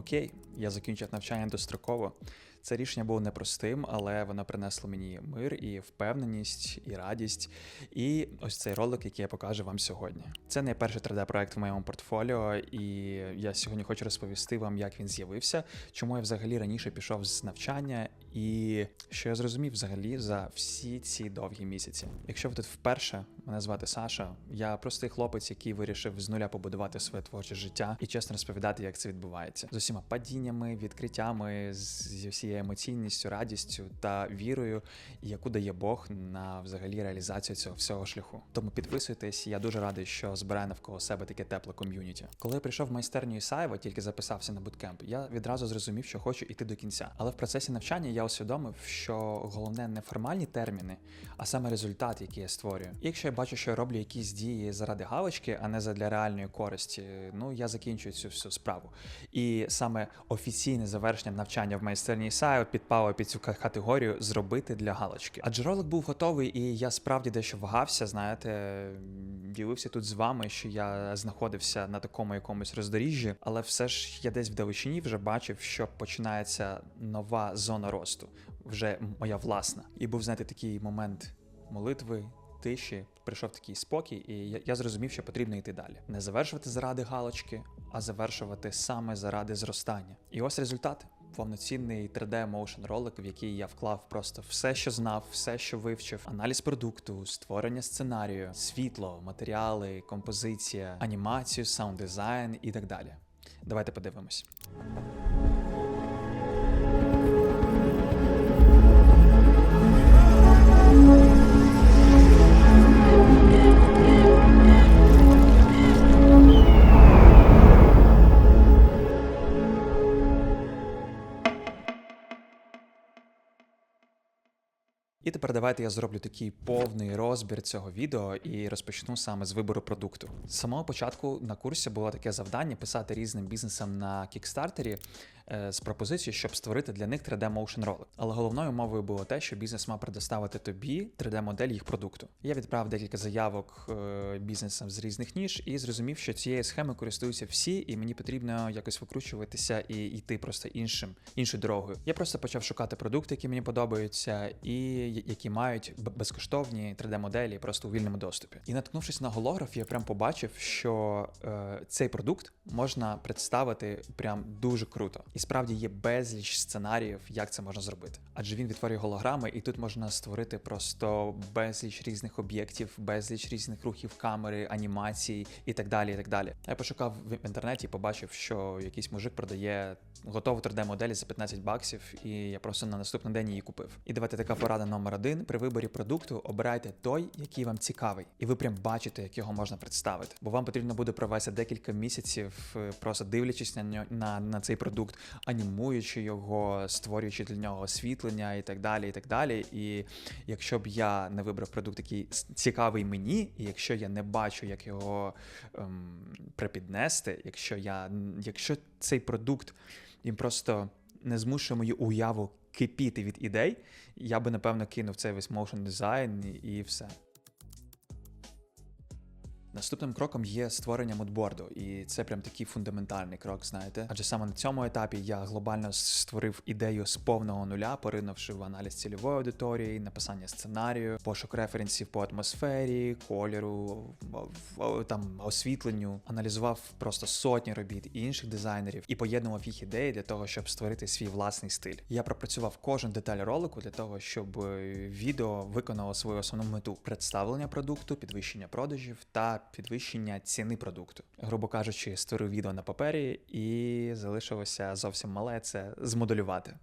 окей, я закінчив навчання достроково. Це рішення було непростим, але воно принесло мені мир і впевненість, і радість. І ось цей ролик, який я покажу вам сьогодні. Це не перший 3D-проект в моєму портфоліо, і я сьогодні хочу розповісти вам, як він з'явився, чому я взагалі раніше пішов з навчання, і що я зрозумів взагалі за всі ці довгі місяці. Якщо ви тут вперше, мене звати Саша, я простий хлопець, який вирішив з нуля побудувати своє творче життя і чесно розповідати, як це відбувається з усіма падіннями, відкриттями, з всією емоційністю, радістю та вірою, яку дає Бог на взагалі реалізацію цього всього шляху. Тому підписуйтесь, я дуже радий, що збираю навколо себе таке тепле ком'юніті. Коли я прийшов в майстерню Ісаєва, тільки записався на буткемп, я відразу зрозумів, що хочу йти до кінця. Але в процесі навчання я усвідомив, що головне не формальні терміни, а саме результат, який я створюю. І якщо я бачу, що я роблю якісь дії заради галочки, а не задля реальної користі, ну я закінчую цю всю справу. І саме офіційне завершення навчання в майстерні Ісаєва підпало під цю категорію зробити для галочки. Адже ролик був готовий, і я справді дещо вагався. Знаєте, ділився тут з вами, що я знаходився на такому якомусь роздоріжжі, але все ж я десь вдалечині вже бачив, що починається нова зона росту, вже моя власна. І був знаєте такий момент молитви. Тиші прийшов такий спокій, і я, я зрозумів, що потрібно йти далі. Не завершувати заради галочки, а завершувати саме заради зростання. І ось результат. Повноцінний 3D motion ролик, в який я вклав просто все, що знав, все, що вивчив, аналіз продукту, створення сценарію, світло, матеріали, композиція, анімацію, саунд дизайн і так далі. Давайте подивимось. І тепер давайте я зроблю такий повний розбір цього відео і розпочну саме з вибору продукту. З самого початку на курсі було таке завдання писати різним бізнесам на кікстартері е, з пропозицією, щоб створити для них 3D motion ролик. Але головною умовою було те, що бізнес мав предоставити тобі 3D-модель їх продукту. Я відправив декілька заявок е, бізнесам з різних ніж і зрозумів, що цією схемою користуються всі, і мені потрібно якось викручуватися і йти просто іншим іншою дорогою. Я просто почав шукати продукти, які мені подобаються, і які мають безкоштовні 3D-моделі просто у вільному доступі. І наткнувшись на голограф, я прям побачив, що е, цей продукт можна представити прям дуже круто. І справді є безліч сценаріїв, як це можна зробити. Адже він відтворює голограми, і тут можна створити просто безліч різних об'єктів, безліч різних рухів камери, анімацій і так далі. І так далі. Я пошукав в інтернеті побачив, що якийсь мужик продає готову 3D-модель за 15 баксів, і я просто на наступний день її купив. І давайте така порада номер один: при виборі продукту обирайте той, який вам цікавий, і ви прям бачите, як його можна представити. Бо вам потрібно буде провести декілька місяців, е, просто дивлячись на ньо- на, на цей продукт, анімуючи його, створюючи для нього освітлення і так далі. І так далі. І якщо б я не вибрав продукт, який цікавий мені, і якщо я не бачу, як його ем, припіднести, якщо я якщо цей продукт він просто не змушує мою уяву кипіти від ідей, я би напевно кинув цей весь motion дизайн і все. Наступним кроком є створення мудборду, і це прям такий фундаментальний крок, знаєте. Адже саме на цьому етапі я глобально створив ідею з повного нуля, поринувши в аналіз цільової аудиторії, написання сценарію, пошук референсів по атмосфері, кольору, там освітленню, аналізував просто сотні робіт інших дизайнерів і поєднував їх ідеї для того, щоб створити свій власний стиль. Я пропрацював кожен деталь ролику для того, щоб е, відео виконало свою основну мету представлення продукту, підвищення продажів та підвищення ціни продукту. Грубо кажучи, створив відео на папері і залишилося зовсім мале це змоделювати.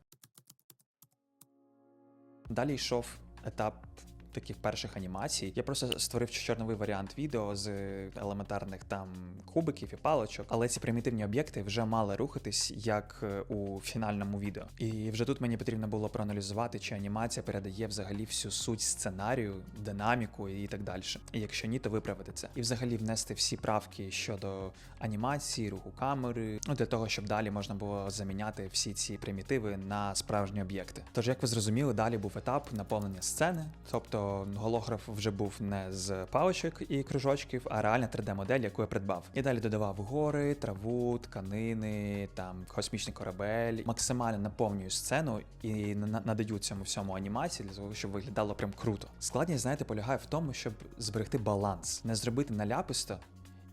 Далі йшов етап таких перших анімацій. Я просто створив чорновий варіант відео з елементарних там кубиків і паличок, але ці примітивні об'єкти вже мали рухатись як е, у фінальному відео. І вже тут мені потрібно було проаналізувати, чи анімація передає взагалі всю суть сценарію, динаміку і так далі. І якщо ні, то виправити це. І взагалі внести всі правки щодо анімації, руху камери, ну для того, щоб далі можна було заміняти всі ці примітиви на справжні об'єкти. Тож, як ви зрозуміли, далі був етап наповнення сцени, тобто Тобто голограф вже був не з паличок і кружочків, а реальна 3D-модель, яку я придбав. І далі додавав гори, траву, тканини, там космічний корабель. Максимально наповнюю сцену і на- надаю цьому всьому анімації для того, щоб виглядало прям круто. Складність, знаєте, полягає в тому, щоб зберегти баланс, не зробити наляписто.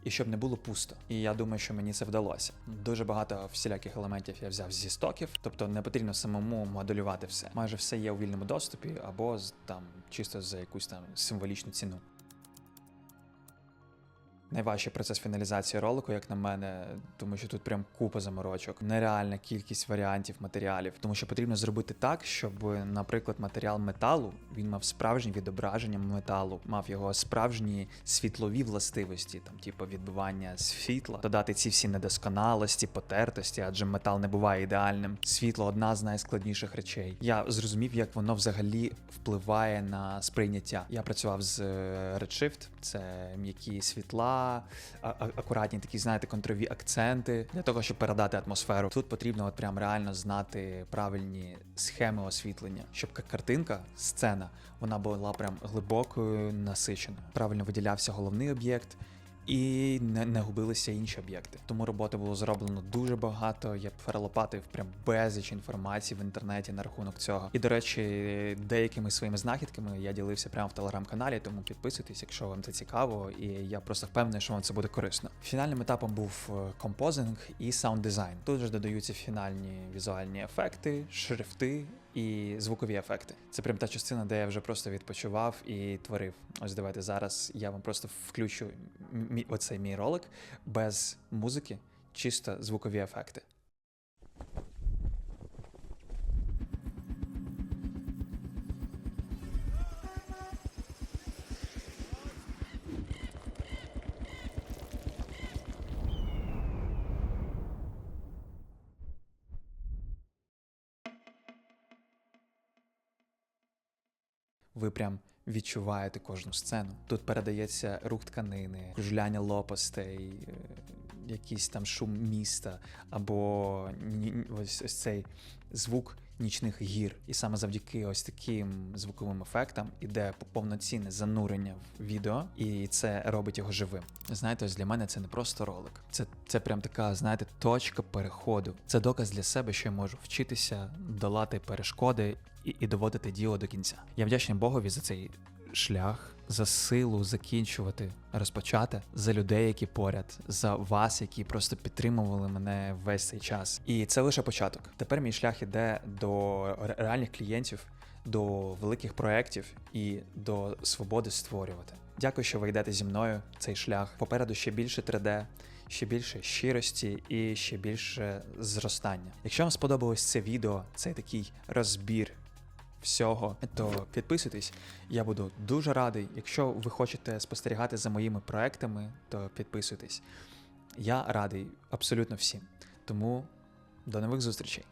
І щоб не було пусто. І я думаю, що мені це вдалося. Дуже багато всіляких елементів я взяв зі стоків, тобто не потрібно самому моделювати все. Майже все є у вільному доступі або з там чисто за якусь там символічну ціну. Найважчий процес фіналізації ролику, як на мене, тому що тут прям купа заморочок, нереальна кількість варіантів матеріалів, тому що потрібно зробити так, щоб, наприклад, матеріал металу він мав справжнє відображення металу, мав його справжні світлові властивості, там, типу, відбивання світла, додати ці всі недосконалості, потертості, адже метал не буває ідеальним. Світло одна з найскладніших речей. Я зрозумів, як воно взагалі впливає на сприйняття. Я працював з е, Redshift, це м'які світла, акуратні такі, знаєте, контрові акценти для того, щоб передати атмосферу. Тут потрібно от прям реально знати правильні схеми освітлення, щоб картинка, сцена, вона була прям глибокою, насиченою. Правильно виділявся головний об'єкт. І не, не губилися інші об'єкти. Тому роботи було зроблено дуже багато. Я перелопатив прям безліч інформації в інтернеті на рахунок цього. І до речі, деякими своїми знахідками я ділився прямо в телеграм-каналі, тому підписуйтесь, якщо вам це цікаво, і я просто впевнений, що вам це буде корисно. Фінальним етапом був е, композинг і саунд дизайн. Тут же додаються фінальні візуальні ефекти, шрифти. І звукові ефекти. Це прям та частина, де я вже просто відпочивав і творив. Ось давайте зараз я вам просто включу мій, оцей мій ролик без музики, чисто звукові ефекти. Ви прям відчуваєте кожну сцену. Тут передається рух тканини, кружляння лопастей, е, якийсь там шум міста, або ось, ось цей звук нічних гір. І саме завдяки ось таким звуковим ефектам іде повноцінне занурення в відео, і це робить його живим. Знаєте, ось для мене це не просто ролик. Це, це прям така, знаєте, точка переходу. Це доказ для себе, що я можу вчитися, долати перешкоди і, і доводити діло до кінця. Я вдячний Богові за цей шлях, за силу закінчувати, розпочати, за людей, які поряд, за вас, які просто підтримували мене весь цей час. І це лише початок. Тепер мій шлях іде до реальних клієнтів, до великих проєктів і до свободи створювати. Дякую, що ви йдете зі мною цей шлях. Попереду ще більше 3D, ще більше щирості і ще більше зростання. Якщо вам сподобалось це відео, цей такий розбір всього, то підписуйтесь. Я буду дуже радий. Якщо ви хочете спостерігати за моїми проектами, то підписуйтесь. Я радий абсолютно всім. Тому до нових зустрічей.